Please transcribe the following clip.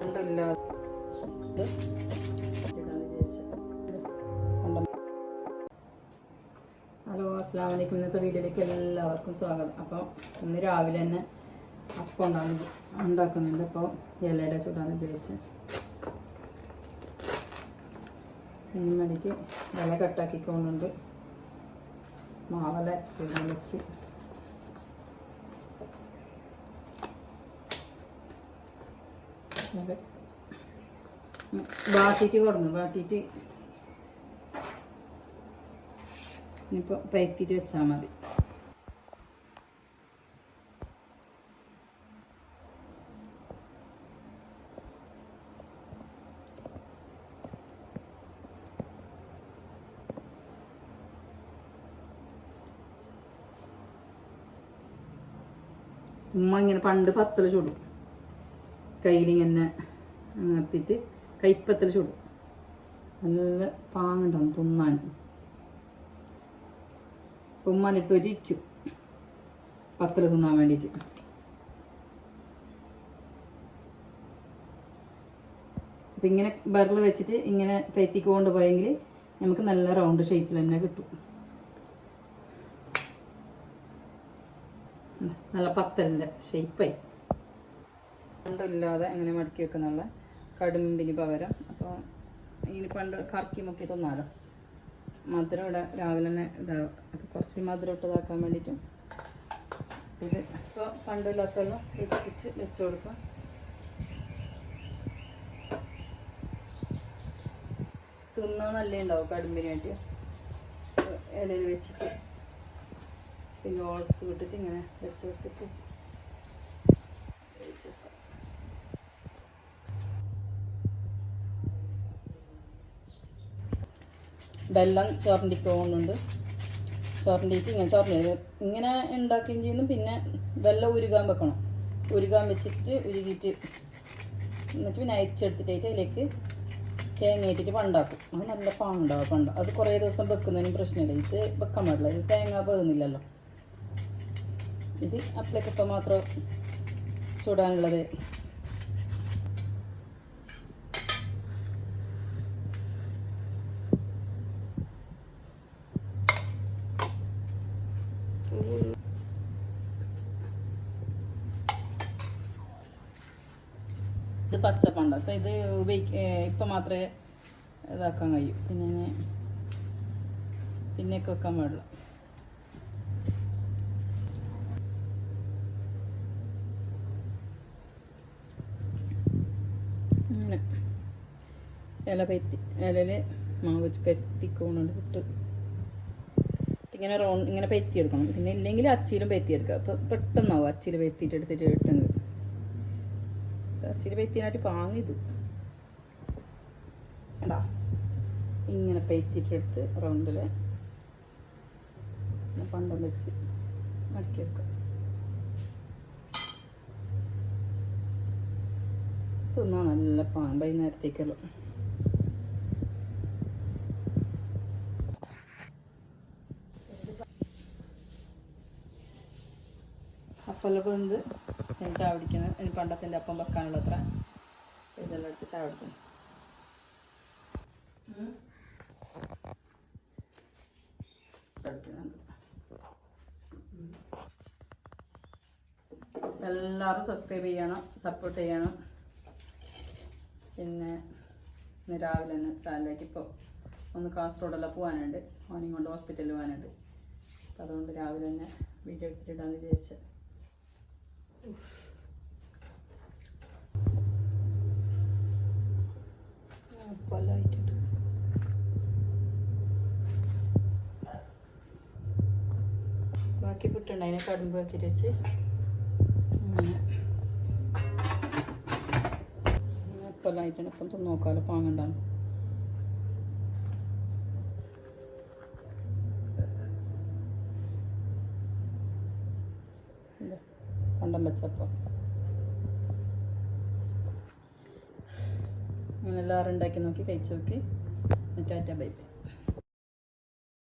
Hello അസ്സാം വലൈക്കും ഇന്നത്തെ വീഡിയോയിലേക്ക് എല്ലാവർക്കും സ്വാഗതം. അപ്പോൾ ഇന്ന് രാവിലെ തന്നെ അപ്പം ഉണ്ടാകുന്നു ഉണ്ടാക്കുന്നുണ്ട്. അപ്പോൾ ഇലയുടെ ചൂടാന്ന് ചോദിച്ചത് ഇതിന് വേണ്ടിയിട്ട് ഇല കട്ടാക്കിക്കൊണ്ടുണ്ട്. മാവല അരച്ചിട്ട് വെച്ച്. അതെ വാട്ടിയിട്ട് കൊടുന്നു വാട്ടിയിട്ട്. ഇനിയിപ്പോൾ പരത്തിയിട്ട് വെച്ചാൽ മതി. ഉമ്മ ഇങ്ങനെ പണ്ട് പത്തല ചുടും. കയ്യിലിങ്ങനെ നിർത്തിയിട്ട് കൈപ്പത്തിൽ ചുടും. നല്ല പാങ്ങുണ്ടാവും തുമ്മാൻ. തുമ്മാൻ എടുത്ത് വെച്ച് ഇരിക്കും തിന്നാൻ വേണ്ടിയിട്ട്. അപ്പം ഇങ്ങനെ ബറിൽ വെച്ചിട്ട് ഇങ്ങനെ പെറ്റിക്കൊണ്ട് കൊണ്ട് പോയെങ്കിൽ നമുക്ക് നല്ല റൗണ്ട് ഷേപ്പിൽ തന്നെ കിട്ടും. നല്ല പത്തലിന്റെ ഷേപ്പായി പണ്ടില്ലാതെ അങ്ങനെ മടക്കി വെക്കുന്നുള്ള കടുമ്പിന് പകരം. അപ്പോൾ ഇനി പണ്ട് കറക്കി മുക്കി തിന്നാലോ? മധുരം ഇവിടെ രാവിലെ തന്നെ ഇതാവും. അപ്പോൾ കുറച്ച് മധുരം ഇട്ട് ഇതാക്കാൻ വേണ്ടിയിട്ടും ഇത് ഇപ്പോൾ പണ്ടില്ലാത്തതെല്ലാം ഇട്ടിട്ട് വെച്ച് കൊടുക്കാം. തിന്നാൻ നല്ല ഉണ്ടാവും കടുമ്പിനായിട്ട് ഇലയിൽ വെച്ചിട്ട് പിന്നെ ഓൾസ് വിട്ടിട്ട് ഇങ്ങനെ വെച്ച് കൊടുത്തിട്ട് വെച്ച് വെക്കാം. വെള്ളം ചോറിന്റെ പോകുന്നുണ്ട്. ഇങ്ങനെ ചോറിന്റെ ഇങ്ങനെ ഉണ്ടാക്കുകയും ചെയ്യുന്നു. പിന്നെ വെള്ളം ഉരുകാൻ വെക്കണം. ഉരുകാൻ വെച്ചിട്ട് ഉരുകിയിട്ട് എന്നിട്ട് പിന്നെ അരിച്ചെടുത്തിട്ടായിട്ട് അതിലേക്ക് തേങ്ങ ഇട്ടിട്ട് പണ്ടാക്കും. അത് നല്ല പാണ്ടാവും പണ്ട. അത് കുറേ ദിവസം വെക്കുന്നതിനും പ്രശ്നമില്ല. ഇത് വെക്കാൻ പാടില്ല. ഇത് തേങ്ങ വേകുന്നില്ലല്ലോ ഇത് അപ്പളേക്കപ്പം മാത്രം ചൂടാനുള്ളത് ഇത് പച്ചപ്പണ്ട. അപ്പം ഇത് ഉപയോഗിക്ക ഇപ്പം മാത്രമേ ഇതാക്കാൻ കഴിയൂ. പിന്നെ പിന്നെ വെക്കാൻ പാടില്ല. ഇല പെത്തി ഇലയിൽ മാവ് പെത്തിക്കോണുണ്ട് ഇട്ട് ഇങ്ങനെ റൗണ്ട് ഇങ്ങനെ പെത്തിയെടുക്കണം പിന്നെ ഇല്ലെങ്കിൽ അച്ചിയിലും പെത്തിയെടുക്കുക അപ്പം പെട്ടെന്നാവും അച്ചിയിൽ പെത്തിയിട്ട് എടുത്തിട്ട് കിട്ടുന്നത് അച്ചിയിൽ പെത്തിനായിട്ട് പാങ്ങിത് കണ്ടോ? ഇങ്ങനെ പെയ്ത്തിട്ടെടുത്ത് റൗണ്ടിൽ പണ്ടം വെച്ച് മടക്കി വെക്കുക തിന്നാൻ നല്ല പാൻ വൈകുന്നേരത്തേക്കല്ലോ അപ്പെല്ലാം വെന്ത് ഞാൻ ചായ കുടിക്കുന്നത് ഇനി പണ്ടത്തിന്റെ അപ്പം വെക്കാനുള്ള അത്ര ഇതെല്ലാം എടുത്ത്. ഉം. എല്ലാവരും സബ്സ്ക്രൈബ് ചെയ്യണം സപ്പോർട്ട് ചെയ്യണം. പിന്നെ ഇന്ന് രാവിലെ തന്നെ ചാനലിലേക്ക് ഇപ്പോൾ ഒന്ന് കാസർഗോഡെല്ലാം പോകാനുണ്ട് മോർണിംഗ് കൊണ്ട് ഹോസ്പിറ്റലിൽ പോകാനുണ്ട് അതുകൊണ്ട് രാവിലെ തന്നെ വീഡിയോ എടുത്തിടാന്ന് വിചാരിച്ചു. കൊല്ലായിട്ടുണ്ട് ബാക്കി പുട്ടുണ്ട്. അതിനെ കടുമ്പ് ആക്കിയിട്ട് വെച്ച്. കൊല്ലായിട്ടുണ്ട് നോക്കാമല്ലോ പാങ്ങണ്ടാണ് പണ്ടം വെച്ചപ്പോൾ അങ്ങനെ എല്ലാവരും ഉണ്ടാക്കി നോക്കി കഴിച്ചു നോക്കി. Bye bye.